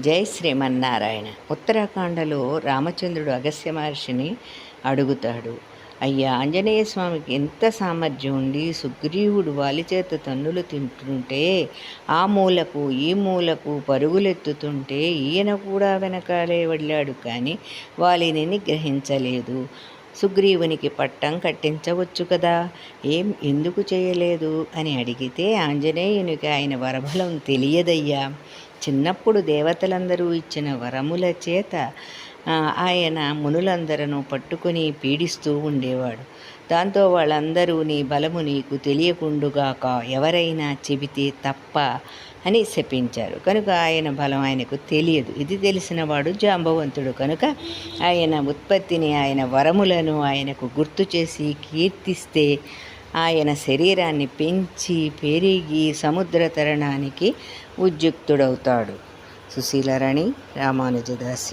జై శ్రీమన్నారాయణ. ఉత్తరాఖండలో రామచంద్రుడు అగస్త్య మహర్షిని అడుగుతాడు. అయ్యా ఆంజనేయ స్వామికి ఎంత సామర్థ్యం ఉండి సుగ్రీవుడు వాలి చేత తన్నులు తింటుంటే ఆ మూలకు ఈ మూలకు పరుగులెత్తుతుంటే ఈయన కూడా వెనకాలే వెళ్ళాడు కానీ వాలిని గ్రహించలేదు. సుగ్రీవునికి పట్టం కట్టించవచ్చు కదా ఏం ఎందుకు చేయలేదు అని అడిగితే ఆంజనేయునికి ఆయన వరబలం తెలియదయ్యా. చిన్నప్పుడు దేవతలందరూ ఇచ్చిన వరముల చేత ఆయన మునులందరను పట్టుకొని పీడిస్తూ ఉండేవాడు. దాంతో వాళ్ళందరూ నీ బలము నీకు తెలియకుండుగాక ఎవరైనా చెబితే తప్ప అని శపించారు. కనుక ఆయన బలం ఆయనకు తెలియదు. ఇది తెలిసినవాడు జాంబవంతుడు. కనుక ఆయన ఉత్పత్తిని ఆయన వరములను ఆయనకు గుర్తు చేసి కీర్తిస్తే ఆయన శరీరాన్ని పెంచి పెరిగి సముద్ర తరణానికి ఉద్యుక్తుడవుతాడు. సుశీలరణి రామానుజదాసి.